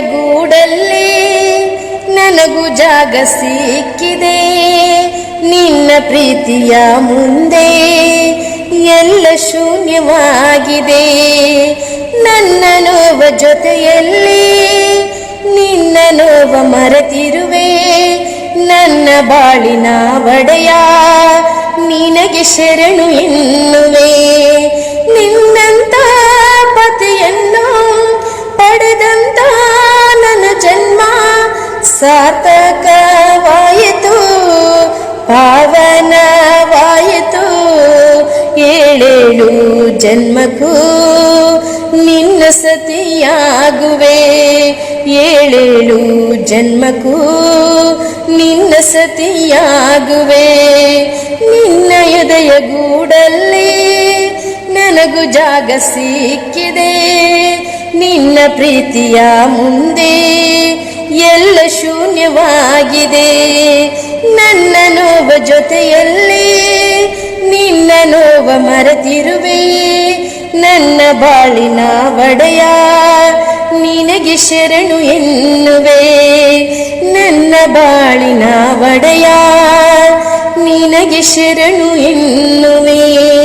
ಗೂಡಲ್ಲಿ ನನಗೂ ಜಾಗ ಸಿಕ್ಕಿದೆ. ನಿನ್ನ ಪ್ರೀತಿಯ ಮುಂದೆ ಎಲ್ಲ ಶೂನ್ಯವಾಗಿದೆ. ನನ್ನ ನೋವ ಜೊತೆಯಲ್ಲಿ ನಿನ್ನ ನೋವ ಮರೆತಿರುವೆ. ನನ್ನ ಬಾಳಿನ ಒಡೆಯ, ನಿನಗೆ ಶರಣು ಎನ್ನುವೆ. ಸಾರ್ಥಕವಾಯಿತು, ಪಾವನವಾಯಿತು. ಏಳೇಳು ಜನ್ಮಕ್ಕೂ ನಿನ್ನ ಸತಿಯಾಗುವೆ. ಏಳೇಳು ಜನ್ಮಕ್ಕೂ ನಿನ್ನ ಸತಿಯಾಗುವೆ. ನಿನ್ನ ಎದೆಯ ಗೂಡಲ್ಲಿ ನನಗೂ ಜಾಗ ಸಿಕ್ಕಿದೆ. ನಿನ್ನ ಪ್ರೀತಿಯ ಮುಂದೆ ಎಲ್ಲ ಶೂನ್ಯವಾಗಿದೆ. ನನ್ನ ನೋವ ಜೊತೆಯಲ್ಲಿ, ನಿನ್ನ ನೋವ ಮರೆತಿರುವೆ ನನ್ನ ಬಾಳಿನ ಒಡೆಯ, ನಿನಗೆ ಶರಣು ಎನ್ನುವೆ. ನನ್ನ ಬಾಳಿನ ಒಡೆಯ, ನಿನಗೆ ಶರಣು ಎನ್ನುವೆ.